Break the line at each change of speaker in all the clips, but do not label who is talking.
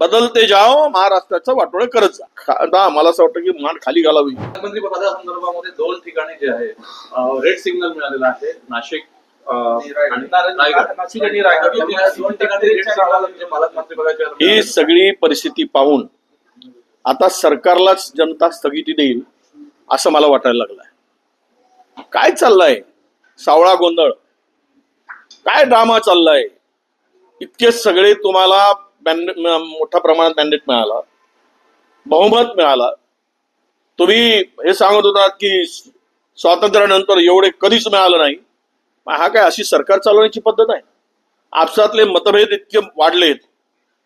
बदलते जाओ महाराष्ट्राचं वाटोळं करत जा. आता मला असं वाटतं की मान खाली घालावी.
मुख्यमंत्री पदासंदर्भामध्ये दोन ठिकाणी जे आहे रेड सिग्नल मिळालेला आहे. नाशिक म्हणजे पदाच्या
ही सगळी परिस्थिती पाहून आता सरकारलाच जनता स्थगिती देईल असं मला वाटायला लागलंय. काय चाललंय? सावळा गोंधळ. काय ड्रामा चाललाय? इतके सगळे तुम्हाला मॅन्डे- मोठ्या प्रमाणात मॅन्डेट मिळाला. बहुमत मिळाला. तुम्ही हे सांगत होतात की स्वातंत्र्यानंतर एवढे कधीच मिळालं नाही. हा काय अशी सरकार चालवण्याची पद्धत आहे? आपसातले मतभेद इतके वाढलेत.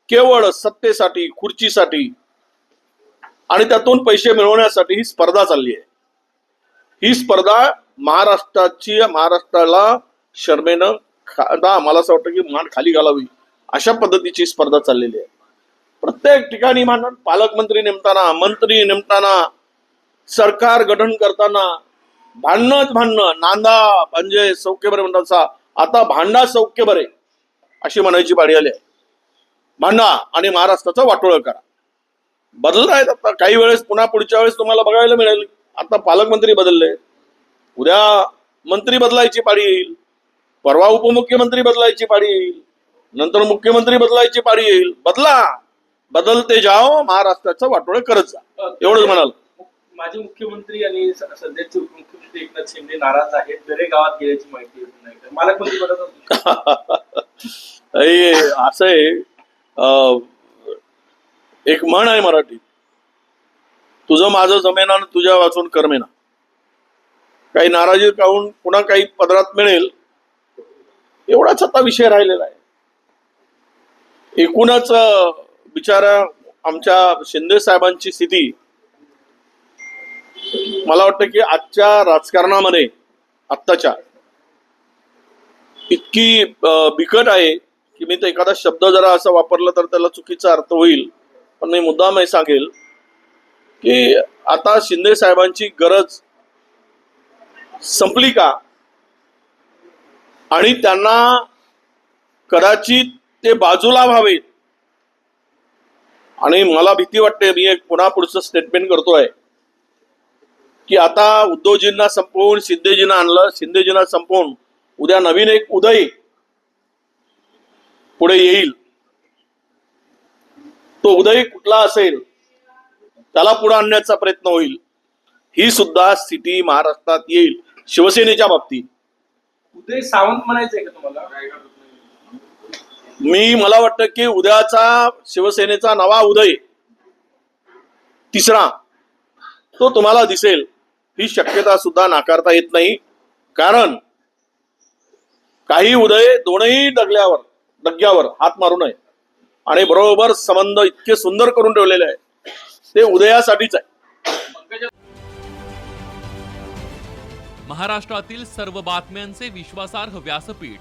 केवळ सत्तेसाठी खुर्चीसाठी आणि त्यातून पैसे मिळवण्यासाठी ही स्पर्धा चालली आहे. ही स्पर्धा महाराष्ट्राची महाराष्ट्राला शर्मेनं खा- मला असं वाटतं की मान खाली घालावी. अशा पद्धतीची स्पर्धा चाललेली आहे. प्रत्येक ठिकाणी मान पालकमंत्री नेमताना मंत्री नेमताना सरकार गठन करताना भांडणच भांडणं नांदा म्हणजे सौख्य बरे म्हणतात आता भांडा सौख्य बरे अशी म्हणायची पाळी आली आहे. भांडा आणि महाराष्ट्राचं वाटोळं करा. बदलत आहेत आता काही वेळेस पुन्हा पुढच्या वेळेस तुम्हाला बघायला मिळेल. आता पालकमंत्री बदलले. उद्या मंत्री बदलायची पाळी येईल. परवा उपमुख्यमंत्री बदलायची पाळी येईल. नंतर मुख्यमंत्री बदलायची पाळी येईल. बदला. बदलते जाओ महाराष्ट्राचं वाटोळं करत जा. एवढंच म्हणाल.
माजी मुख्यमंत्री आणि सध्याचे उपमुख्यमंत्री एकनाथ शिंदे नाराज आहेत. दरे गावात गेल्याची माहिती नाही. पालकमंत्री पदाचा
हे असं आहे. एक म्हण आहे मराठीत. तुझं माझं जमेना आणि तुझ्या वाचून करमेना. काही नाराजी काहून पुन्हा काही पदरात मिळेल? एवढाच आता विषय राहिलेला आहे. एकूणच बिचारा आमच्या शिंदे साहेबांची स्थिती मला वाटतं की आजच्या राजकारणामध्ये आत्ताच्या इतकी बिकट आहे की मी तर एखादा शब्द जरा असा वापरला तर त्याला चुकीचा अर्थ होईल. पण मी मुद्दाम हे सांगेल की आता शिंदे साहेबांची गरज संपली का? आणि त्यांना कदाचित ते बाजूला व्हावेत आणि मला भीती वाटते मी एक पुन्हा पुढचं स्टेटमेंट करतोय. की आता उद्धवजींना संपवून शिंदेजींना आणलं शिंदेजींना संपवून उद्या नवीन एक उदय पुढे येईल. तो उदय कुठला असेल? त्याला पुढे आणण्याचा प्रयत्न होईल. ही सुद्धा स्थिती महाराष्ट्रात येईल शिवसेनेच्या बाबतीत.
उदय सावंत म्हणायचंय का तुम्हाला?
मी मला वाटतं की उद्याचा शिवसेनेचा नवा उदय तिसरा तो तुम्हाला दिसेल. ही शक्यता सुद्धा नाकारता येत नाही. कारण काही उदय दोनही डगल्यावर डग्यावर हात मारू नये. आणि बरोबर संबंध इतके सुंदर करून ठेवलेले आहे ते उदयासाठीच आहे.
महाराष्ट्रातील सर्व बातम्यांचे विश्वासार्ह व्यासपीठ.